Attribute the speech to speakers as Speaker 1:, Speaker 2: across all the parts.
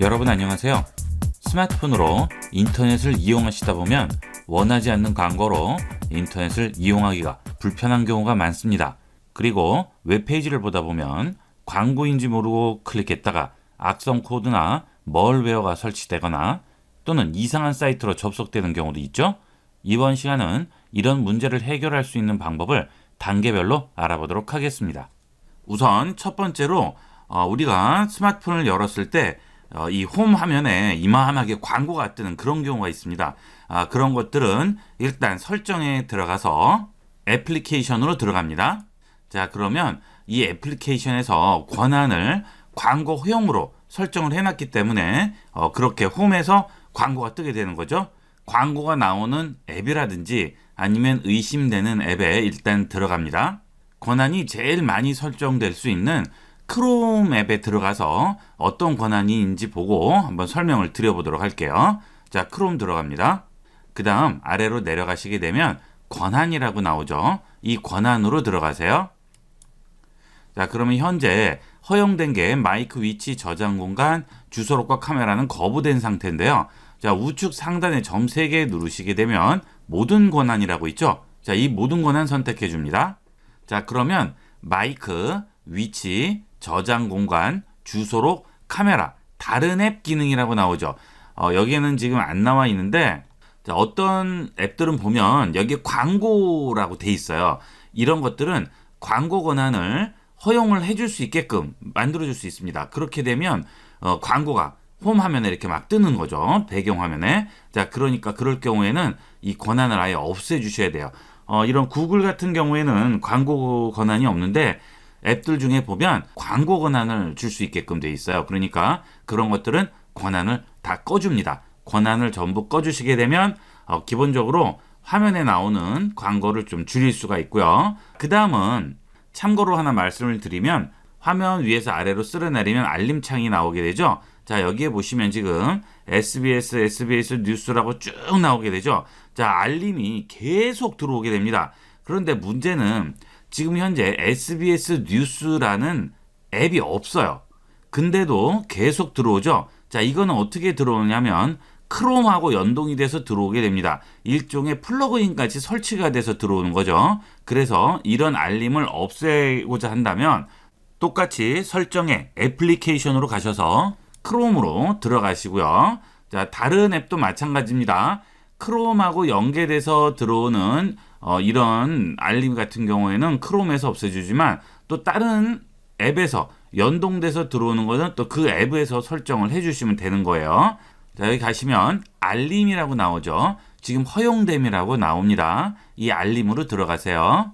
Speaker 1: 여러분 안녕하세요. 스마트폰으로 인터넷을 이용하시다 보면 원하지 않는 광고로 인터넷을 이용하기가 불편한 경우가 많습니다. 그리고 웹페이지를 보다 보면 광고인지 모르고 클릭했다가 악성 코드나 멀웨어가 설치되거나 또는 이상한 사이트로 접속되는 경우도 있죠. 이번 시간은 이런 문제를 해결할 수 있는 방법을 단계별로 알아보도록 하겠습니다. 우선 첫 번째로 어, 우리가 스마트폰을 열었을 때 어, 이홈 화면에 이만하게 광고가 뜨는 그런 경우가 있습니다. 아, 그런 것들은 일단 설정에 들어가서 애플리케이션으로 들어갑니다. 자, 그러면 이 애플리케이션에서 권한을 광고 허용으로 설정을 해놨기 때문에 어, 그렇게 홈에서 광고가 뜨게 되는 거죠. 광고가 나오는 앱이라든지 아니면 의심되는 앱에 일단 들어갑니다. 권한이 제일 많이 설정될 수 있는 크롬 앱에 들어가서 어떤 권한이인지 보고 한번 설명을 드려보도록 할게요. 자, 크롬 들어갑니다. 그 다음 아래로 내려가시게 되면 권한이라고 나오죠. 이 권한으로 들어가세요. 자, 그러면 현재 허용된 게 마이크 위치 저장 공간, 주소록과 카메라는 거부된 상태인데요. 자, 우측 상단에 점 3개 누르시게 되면 모든 권한이라고 있죠. 자, 이 모든 권한 선택해 줍니다. 자, 그러면 마이크, 위치, 저장 공간, 주소록, 카메라, 다른 앱 기능이라고 나오죠. 어, 여기에는 지금 안 나와 있는데 자, 어떤 앱들은 보면 여기에 광고라고 돼 있어요. 이런 것들은 광고 권한을 허용을 해줄 수 있게끔 만들어줄 수 있습니다. 그렇게 되면 어, 광고가 홈 화면에 이렇게 막 뜨는 거죠. 배경 화면에. 자, 그러니까 그럴 경우에는 이 권한을 아예 없애 주셔야 돼요. 어, 이런 구글 같은 경우에는 광고 권한이 없는데 앱들 중에 보면 광고 권한을 줄 수 있게끔 돼 있어요. 그러니까 그런 것들은 권한을 다 꺼줍니다. 권한을 전부 꺼주시게 되면 어, 기본적으로 화면에 나오는 광고를 좀 줄일 수가 있고요. 그 다음은 참고로 하나 말씀을 드리면 화면 위에서 아래로 쓸어내리면 알림창이 나오게 되죠. 자, 여기에 보시면 지금 SBS, SBS 뉴스라고 쭉 나오게 되죠. 자, 알림이 계속 들어오게 됩니다. 그런데 문제는 지금 현재 SBS 뉴스라는 앱이 없어요. 근데도 계속 들어오죠. 자, 이거는 어떻게 들어오냐면 크롬하고 연동이 돼서 들어오게 됩니다. 일종의 플러그인까지 설치가 돼서 들어오는 거죠. 그래서 이런 알림을 없애고자 한다면 똑같이 설정에 애플리케이션으로 가셔서 크롬으로 들어가시고요. 자, 다른 앱도 마찬가지입니다. 크롬하고 연계돼서 들어오는 어, 이런 알림 같은 경우에는 크롬에서 없애주지만 또 다른 앱에서 연동돼서 들어오는 것은 또 그 앱에서 설정을 해주시면 되는 거예요. 자, 여기 가시면 알림이라고 나오죠. 지금 허용됨이라고 나옵니다. 이 알림으로 들어가세요.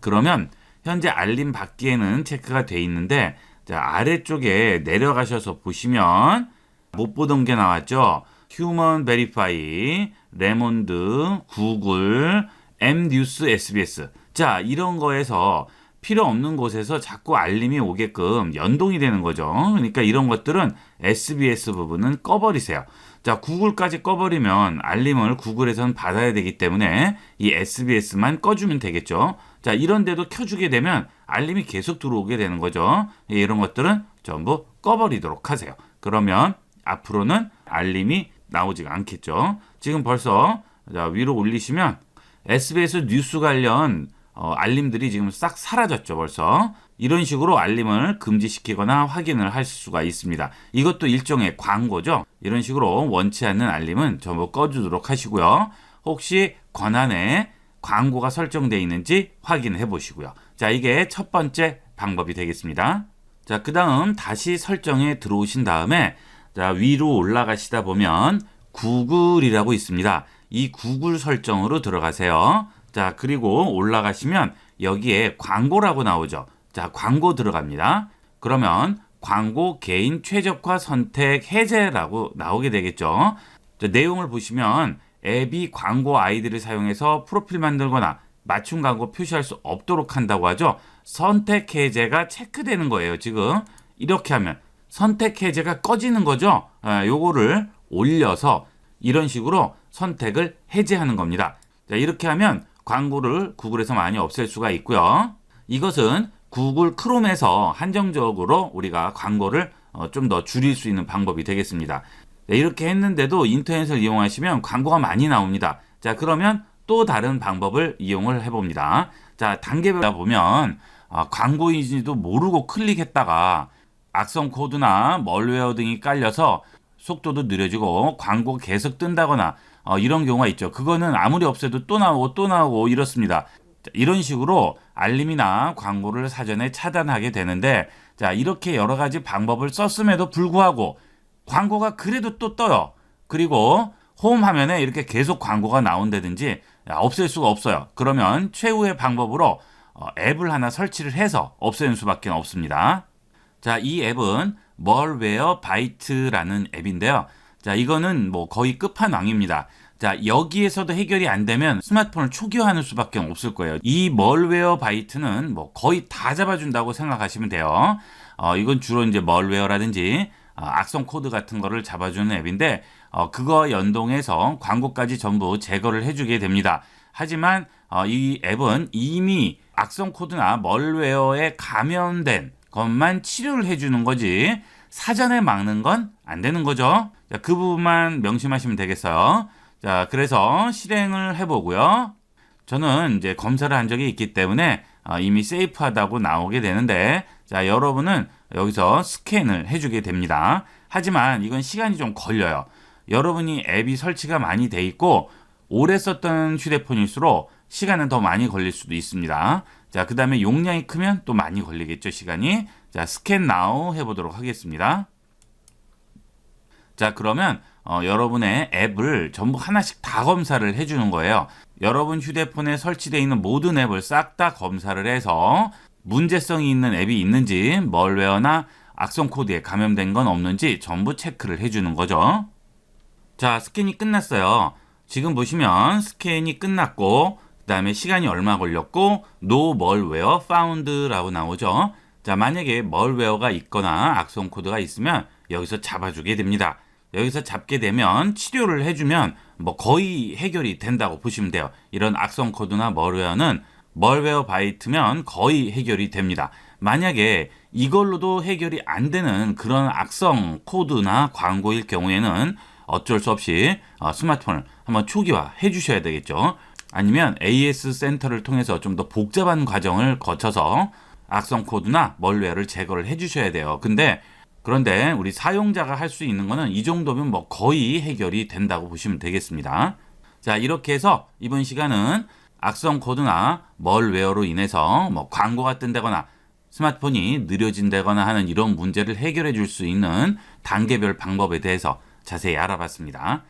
Speaker 1: 그러면 현재 알림 받기에는 체크가 돼 있는데 자, 아래쪽에 내려가셔서 보시면 못 보던 게 나왔죠. 휴먼 베리파이, 레몬드, 구글, 엠뉴스 SBS. 자, 이런 거에서 필요 없는 곳에서 자꾸 알림이 오게끔 연동이 되는 거죠. 그러니까 이런 것들은 SBS 부분은 꺼버리세요. 자, 구글까지 꺼버리면 알림을 구글에서는 받아야 되기 때문에 이 SBS만 꺼주면 되겠죠. 자, 이런 데도 켜주게 되면 알림이 계속 들어오게 되는 거죠. 이런 것들은 전부 꺼버리도록 하세요. 그러면 앞으로는 알림이 나오지가 않겠죠. 지금 벌써 자, 위로 올리시면 SBS 뉴스 관련 어, 알림들이 지금 싹 사라졌죠, 벌써. 이런 식으로 알림을 금지시키거나 확인을 할 수가 있습니다. 이것도 일종의 광고죠. 이런 식으로 원치 않는 알림은 전부 꺼주도록 하시고요. 혹시 권한에 광고가 설정되어 있는지 확인해 보시고요. 자, 이게 첫 번째 방법이 되겠습니다. 자, 그 다음 다시 설정에 들어오신 다음에 자, 위로 올라가시다 보면 구글이라고 있습니다. 이 구글 설정으로 들어가세요. 자, 그리고 올라가시면 여기에 광고라고 나오죠. 자, 광고 들어갑니다. 그러면 광고 개인 최적화 선택 해제라고 나오게 되겠죠. 자, 내용을 보시면 앱이 광고 아이디를 사용해서 프로필 만들거나 맞춤 광고 표시할 수 없도록 한다고 하죠. 선택 해제가 체크되는 거예요. 지금 이렇게 하면 선택 해제가 꺼지는 거죠. 아, 요거를 올려서 이런 식으로 선택을 해제하는 겁니다. 자, 이렇게 하면 광고를 구글에서 많이 없앨 수가 있고요. 이것은 구글 크롬에서 한정적으로 우리가 광고를 어, 좀더 줄일 수 있는 방법이 되겠습니다. 네, 이렇게 했는데도 인터넷을 이용하시면 광고가 많이 나옵니다. 자, 그러면 또 다른 방법을 이용을 해봅니다. 자, 단계별로 보면 아, 광고인지도 모르고 클릭했다가 악성 코드나 멀웨어 등이 깔려서 속도도 느려지고 광고가 계속 뜬다거나 어, 이런 경우가 있죠. 그거는 아무리 없애도 또 나오고 또 나오고 이렇습니다. 자, 이런 식으로 알림이나 광고를 사전에 차단하게 되는데 자 이렇게 여러 가지 방법을 썼음에도 불구하고 광고가 그래도 또 떠요. 그리고 홈 화면에 이렇게 계속 광고가 나온다든지 야, 없앨 수가 없어요. 그러면 최후의 방법으로 어, 앱을 하나 설치를 해서 없애는 수밖에 없습니다. 자, 이 앱은 멀웨어 바이트라는 앱인데요. 자, 이거는 뭐 거의 끝판왕입니다. 자, 여기에서도 해결이 안 되면 스마트폰을 초기화하는 수밖에 없을 거예요. 이 멀웨어 바이트는 뭐 거의 다 잡아준다고 생각하시면 돼요. 어, 이건 주로 이제 멀웨어라든지 어, 악성 코드 같은 거를 잡아주는 앱인데 어, 그거 연동해서 광고까지 전부 제거를 해주게 됩니다. 하지만 어, 이 앱은 이미 악성 코드나 멀웨어에 감염된 것만 치료를 해주는 거지 사전에 막는 건 안 되는 거죠. 자, 그 부분만 명심하시면 되겠어요. 자, 그래서 실행을 해보고요. 저는 이제 검사를 한 적이 있기 때문에 어, 이미 세이프하다고 나오게 되는데 자 여러분은 여기서 스캔을 해주게 됩니다. 하지만 이건 시간이 좀 걸려요. 여러분이 앱이 설치가 많이 돼 있고 오래 썼던 휴대폰일수록 시간은 더 많이 걸릴 수도 있습니다. 자, 그 다음에 용량이 크면 또 많이 걸리겠죠, 시간이. 자, 스캔 나우 해보도록 하겠습니다. 자, 그러면 어, 여러분의 앱을 전부 하나씩 다 검사를 해주는 거예요. 여러분 휴대폰에 설치되어 있는 모든 앱을 싹 다 검사를 해서 문제성이 있는 앱이 있는지, 멀웨어나 악성 코드에 감염된 건 없는지 전부 체크를 해주는 거죠. 자, 스캔이 끝났어요. 지금 보시면 스캔이 끝났고, 그 다음에 시간이 얼마 걸렸고, no malware found라고 나오죠. 자, 만약에 멀웨어가 있거나 악성 코드가 있으면 여기서 잡아주게 됩니다. 여기서 잡게 되면 치료를 해주면 뭐 거의 해결이 된다고 보시면 돼요. 이런 악성 코드나 멀웨어는 멀웨어 바이트면 거의 해결이 됩니다. 만약에 이걸로도 해결이 안 되는 그런 악성 코드나 광고일 경우에는 어쩔 수 없이 어, 스마트폰을 한번 초기화 해 주셔야 되겠죠. 아니면 AS 센터를 통해서 좀 더 복잡한 과정을 거쳐서 악성 코드나 멀웨어를 제거를 해 주셔야 돼요. 근데 그런데 우리 사용자가 할 수 있는 거는 이 정도면 뭐 거의 해결이 된다고 보시면 되겠습니다. 자, 이렇게 해서 이번 시간은 악성 코드나 멀웨어로 인해서 뭐 광고가 뜬다거나 스마트폰이 느려진다거나 하는 이런 문제를 해결해 줄 수 있는 단계별 방법에 대해서 자세히 알아봤습니다.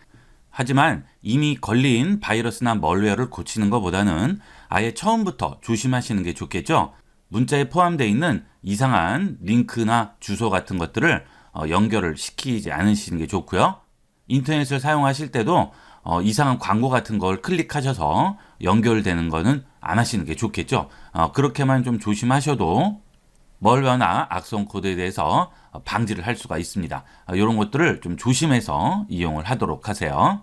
Speaker 1: 하지만 이미 걸린 바이러스나 멀웨어를 고치는 것보다는 아예 처음부터 조심하시는 게 좋겠죠. 문자에 포함되어 있는 이상한 링크나 주소 같은 것들을 어, 연결을 시키지 않으시는 게 좋고요. 인터넷을 사용하실 때도 어, 이상한 광고 같은 걸 클릭하셔서 연결되는 거는 안 하시는 게 좋겠죠. 어, 그렇게만 좀 조심하셔도 멀웨어나 악성 코드에 대해서 방지를 할 수가 있습니다. 이런 것들을 좀 조심해서 이용을 하도록 하세요.